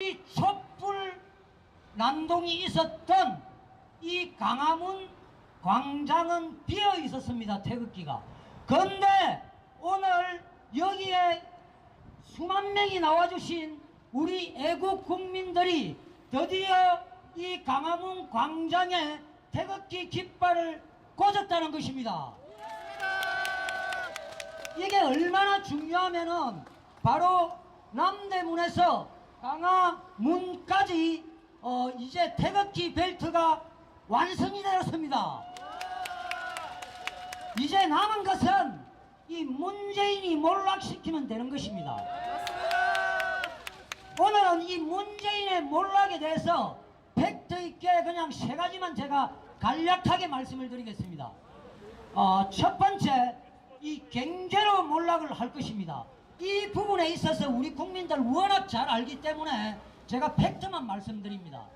이 촛불 난동이 있었던 이 강화문 광장은 비어 있었습니다. 태극기가. 그런데 오늘 여기에 수만 명이 나와주신 우리 애국 국민들이 드디어 이 강화문 광장에 태극기 깃발을 꽂았다는 것입니다. 이게 얼마나 중요하면은 바로 남대문에서 강화문까지 어 이제 태극기 벨트가 완성이 되었습니다. 이제 남은 것은 이 문재인이 몰락시키면 되는 것입니다. 오늘은 이 문재인의 몰락에 대해서 팩트 있게 그냥 세 가지만 제가 간략하게 말씀을 드리겠습니다. 어, 첫 번째, 이 경제로 몰락을 할 것입니다. 이 부분에 있어서 우리 국민들 워낙 잘 알기 때문에 제가 팩트만 말씀드립니다.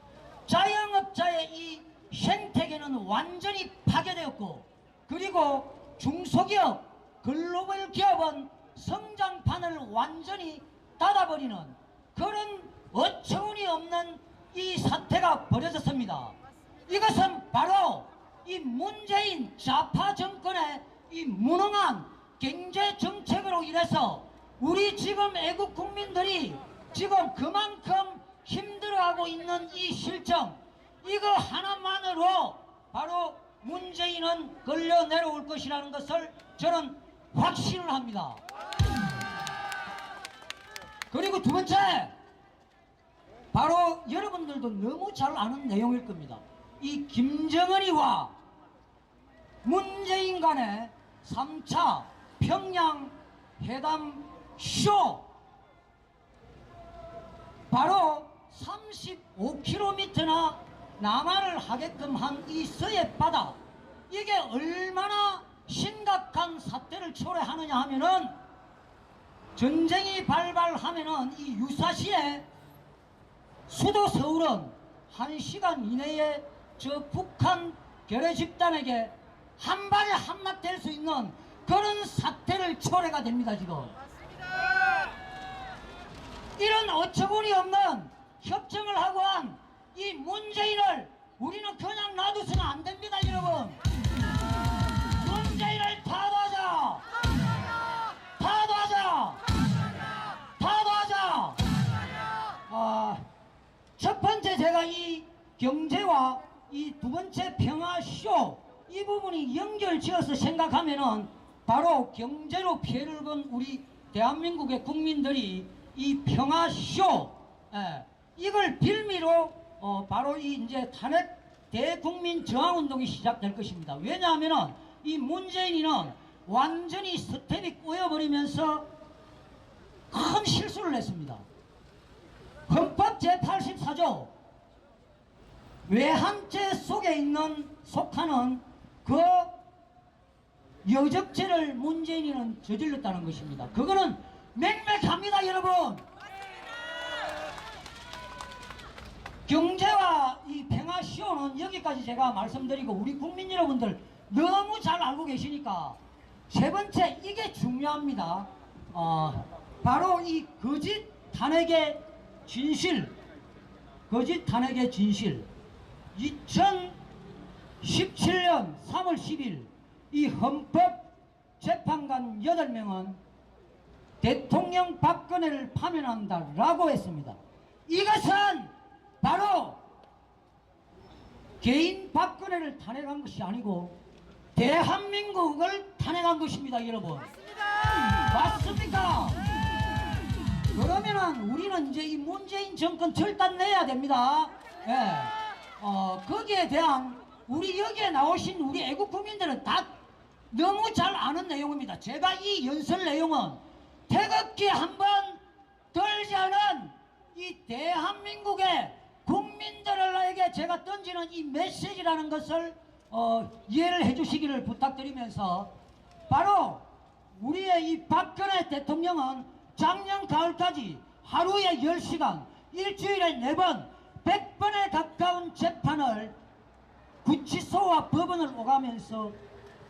자영업자의 이 생태계는 완전히 파괴되었고, 그리고 중소기업, 글로벌 기업은 성장판을 완전히 닫아버리는 그런 어처구니 없는 이 사태가 벌어졌습니다. 이것은 바로 이 문재인 좌파 정권의 이 무능한 경제 정책으로 인해서 우리 지금 애국 국민들이 지금 그만큼 힘들어하고 있는 이 실정 이거 하나만으로 바로 문재인은 걸려 내려올 것이라는 것을 저는 확신을 합니다. 그리고 두 번째 바로 여러분들도 너무 잘 아는 내용일 겁니다. 이 김정은이와 문재인 간의 3차 평양 회담 쇼. 바로 35km나 남하를 하게끔 한 이 서해 바다 이게 얼마나 심각한 사태를 초래하느냐 하면은 전쟁이 발발하면은 이 유사시에 수도 서울은 한 시간 이내에 저 북한 결의 집단에게 한 발에 함락될 수 있는 그런 사태를 초래가 됩니다 지금 이런 어처구니 없는 협정을 하고 한 이 문재인을 우리는 그냥 놔두서는 안 됩니다 여러분. 문재인을 타도하자 타도하자 타도하자 아, 첫 번째 제가 이 경제와 이 두 번째 평화쇼 이 부분이 연결 지어서 생각하면은 바로 경제로 피해를 본 우리 대한민국의 국민들이 이 평화쇼 예, 이걸 빌미로 어, 바로 이 이제 탄핵 대국민 저항운동이 시작될 것입니다. 왜냐하면은 이 문재인이는 완전히 스텝이 꼬여버리면서 큰 실수를 했습니다. 헌법 제84조 외환죄 속에 있는 속하는 그 여적죄를 문재인이는 저질렀다는 것입니다. 그거는 맹맥합니다, 여러분. 경제와 이 평화시효는 여기까지 제가 말씀드리고 우리 국민 여러분들 너무 잘 알고 계시니까 세 번째 이게 중요합니다. 어, 바로 이 거짓 탄핵의 진실, 거짓 탄핵의 진실. 2017년 3월 10일 이 헌법 재판관 8명은 대통령 박근혜를 파면한다라고 했습니다. 이것은 바로 개인 박근혜를 탄핵한 것이 아니고 대한민국을 탄핵한 것입니다, 여러분. 맞습니까? 그러면은 우리는 이제 이 문재인 정권 절단 내야 됩니다. 예. 어, 거기에 대한 우리 여기에 나오신 우리 애국 국민들은 다 너무 잘 아는 내용입니다. 제가 이 연설 내용은 태극기 한 번 들지 않은 이 대한민국의 국민들에게 제가 던지는 이 메시지라는 것을 어, 이해를 해주시기를 부탁드리면서 바로 우리의 이 박근혜 대통령은 작년 가을까지 하루에 10시간, 일주일에 4번, 100번에 가까운 재판을 구치소와 법원을 오가면서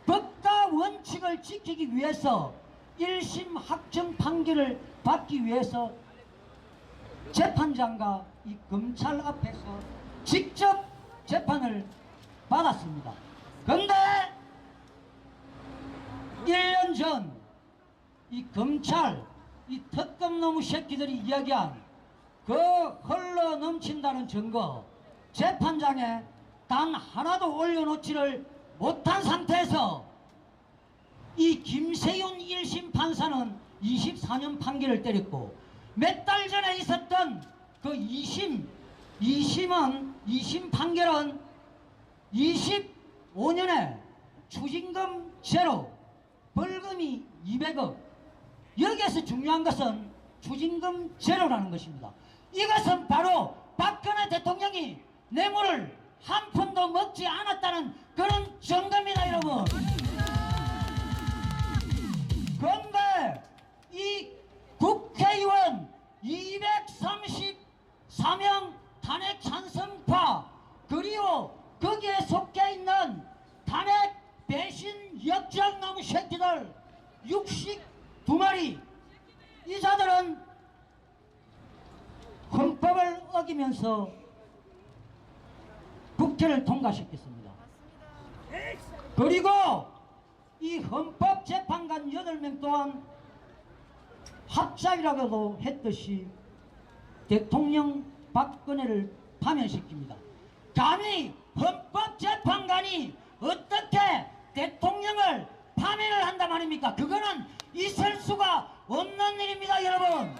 법과 원칙을 지키기 위해서 1심 확정 판결을 받기 위해서 재판장과 이 검찰 앞에서 직접 재판을 받았습니다. 근데 1년 전 이 검찰, 이 특검 놈의 새끼들이 이야기한 그 흘러 넘친다는 증거 재판장에 단 하나도 올려놓지를 못한 상태에서 이 김세윤 1심 판사는 24년 판결을 때렸고 몇 달 전에 있었던 그 2심 2심은 2심 판결은 25년에 추징금 제로 벌금이 200억. 여기에서 중요한 것은 추징금 제로라는 것입니다. 이것은 바로 박근혜 대통령이 뇌물을 한 푼도 먹지 않았다는 그런 증거입니다 여러분 이 국회의원 234명 탄핵 찬성파 그리고 거기에 속해 있는 탄핵 배신 역장나무 새끼들 62마리 이 자들은 헌법을 어기면서 국회를 통과시켰습니다. 그리고 이 헌법재판관 8명 또한 합작이라고도 했듯이 대통령 박근혜를 파면시킵니다. 감히 헌법재판관이 어떻게 대통령을 파면을 한단 말입니까? 그거는 있을 수가 없는 일입니다, 여러분.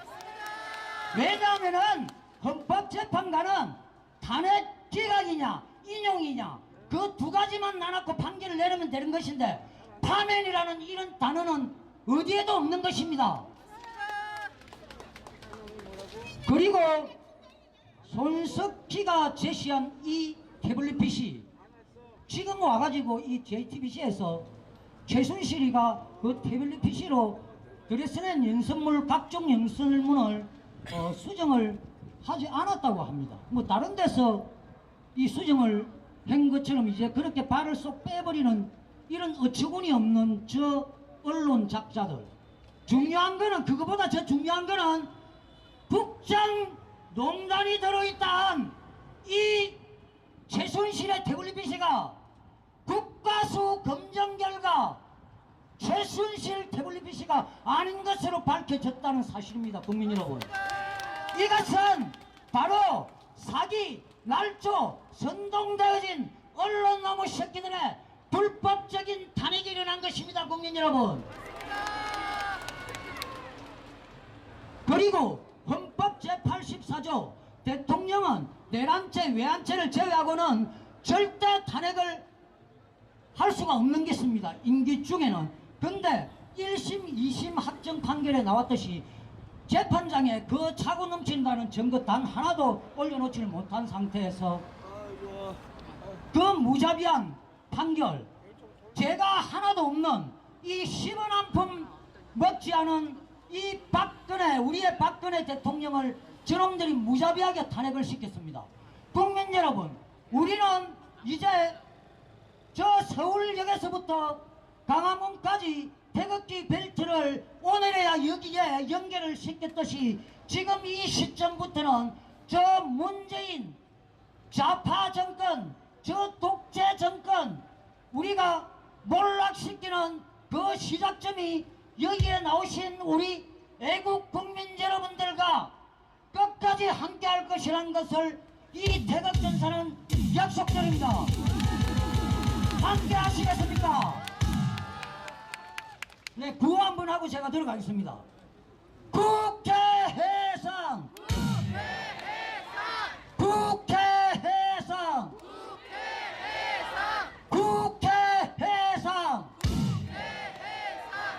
왜냐하면은 헌법재판관은 탄핵 기각이냐 인용이냐 그 두 가지만 나눠고 판결을 내리면 되는 것인데 파면이라는 이런 단어는 어디에도 없는 것입니다. 그리고 손석희가 제시한 이 태블릿 PC 지금 와가지고 이 JTBC에서 최순실이가 그 태블릿 PC로 드레스낸 연습물 각종 연습물을 어, 수정을 하지 않았다고 합니다. 뭐 다른 데서 이 수정을 한 것처럼 이제 그렇게 발을 쏙 빼버리는 이런 어처구니 없는 저 언론 작자들. 중요한 거는 그거보다 더 중요한 거는 국장 농단이 들어있다한 이 최순실의 태블릿 PC가 국가수 검정 결과 최순실 태블릿 PC가 아닌 것으로 밝혀졌다는 사실입니다. 국민 여러분. 이것은 바로 사기, 날조, 선동되어진 언론 나무 새끼들의 불법적인 탄핵이 일어난 것입니다. 국민 여러분. 그리고 헌법 제84조 대통령은 내란죄, 외환죄를 제외하고는 절대 탄핵을 할 수가 없는 게 있습니다. 임기 중에는. 근데 1심, 2심 합정 판결에 나왔듯이 재판장에 그 차고 넘친다는 증거 단 하나도 올려놓지를 못한 상태에서 그 무자비한 판결 제가 하나도 없는 이 10원 한 푼 먹지 않은 이 박근혜 우리의 박근혜 대통령을 저놈들이 무자비하게 탄핵을 시켰습니다. 국민 여러분 우리는 이제 저 서울역에서부터 강화문까지 태극기 벨트를 오늘에야 여기에 연결을 시켰듯이 지금 이 시점부터는 저 문재인 좌파 정권, 저 독재 정권, 우리가 몰락시키는 그 시작점이 여기에 나오신 우리 애국 국민 여러분들과 끝까지 함께 할 것이라는 것을 이 태극전사는 약속드립니다. 함께 하시겠습니까? 네, 구호 한 번 하고 제가 들어가겠습니다.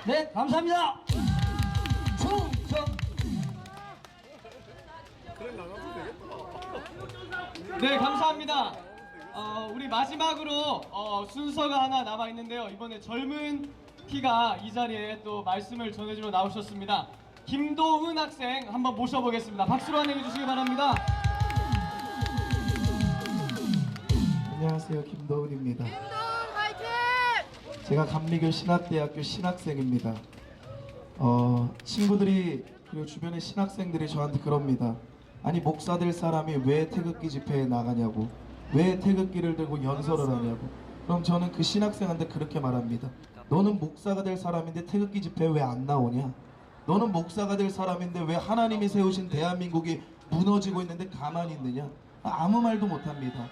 네, 감사합니다. 충성! 네, 감사합니다. 어, 우리 마지막으로 어, 순서가 하나 남아 있는데요. 이번에 젊은 피가 이 자리에 또 말씀을 전해주러 나오셨습니다. 김도은 학생 한번 모셔보겠습니다. 박수로 환영해 주시기 바랍니다. 안녕하세요 김도훈입니다. 제가 감리교 신학대학교 신학생입니다. 어, 친구들이 그리고 주변의 신학생들이 저한테 그럽니다. 아니 목사 될 사람이 왜 태극기 집회에 나가냐고. 왜 태극기를 들고 연설을 하냐고. 그럼 저는 그 신학생한테 그렇게 말합니다 너는 목사가 될 사람인데 태극기 집회에 왜 안 나오냐? 너는 목사가 될 사람인데 왜 하나님이 세우신 대한민국이 무너지고 있는데 가만히 있느냐? 아무 말도 못합니다